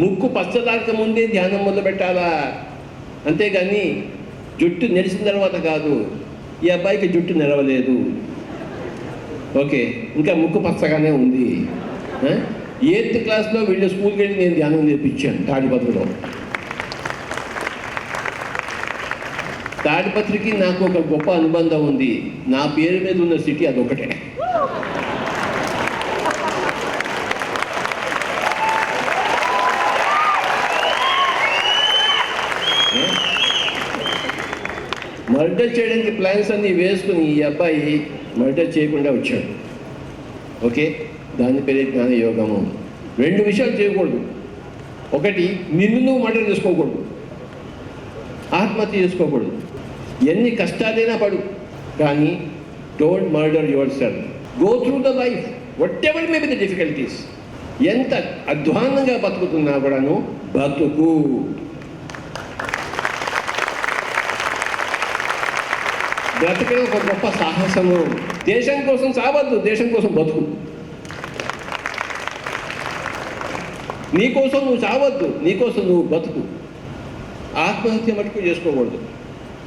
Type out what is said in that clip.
ముక్కు పచ్చదాక ముందే ధ్యానం మొదలు పెట్టాలా? అంతేగాని జుట్టు నెరిసిన తర్వాత కాదు ఈ అబ్బాయికి జుట్టు నెరవలేదు. ఓకే ఇంకా ముక్కు పచ్చగానే ఉంది. ఎయిత్ క్లాస్లో వీళ్ళు స్కూల్కి వెళ్ళి నేను ధ్యానం నేర్పించాను తాడిపత్రిలో. తాడిపత్రికి నాకు ఒక గొప్ప అనుబంధం ఉంది. నా పేరు మీద ఉన్న సిటీ అదొకటే మర్డర్ చేయడానికి ప్లాన్స్ అన్ని వేసుకుని ఈ అబ్బాయి మర్డర్ చేయకుండా వచ్చాడు. ఓకే? దాని పేరే జ్ఞాన యోగము రెండు విషయాలు చేయకూడదు. ఒకటి నిన్ను నువ్వు మర్డర్ చేసుకోకూడదు. ఆత్మహత్య చేసుకోకూడదు. ఎన్ని కష్టాలైనా పడు కానీ don't murder yourself go through the life whatever may be the difficulties ఎంత అధ్వానంగా బతుకుతున్నా కూడాను బతుకు. బ్రతకడం ఒక గొప్ప సాహసము. దేశం కోసం చావద్దు దేశం కోసం బతుకు. నీకోసం నువ్వు చావద్దు నీకోసం నువ్వు బతుకు. ఆత్మహత్య మటుకు చేసుకోకూడదు.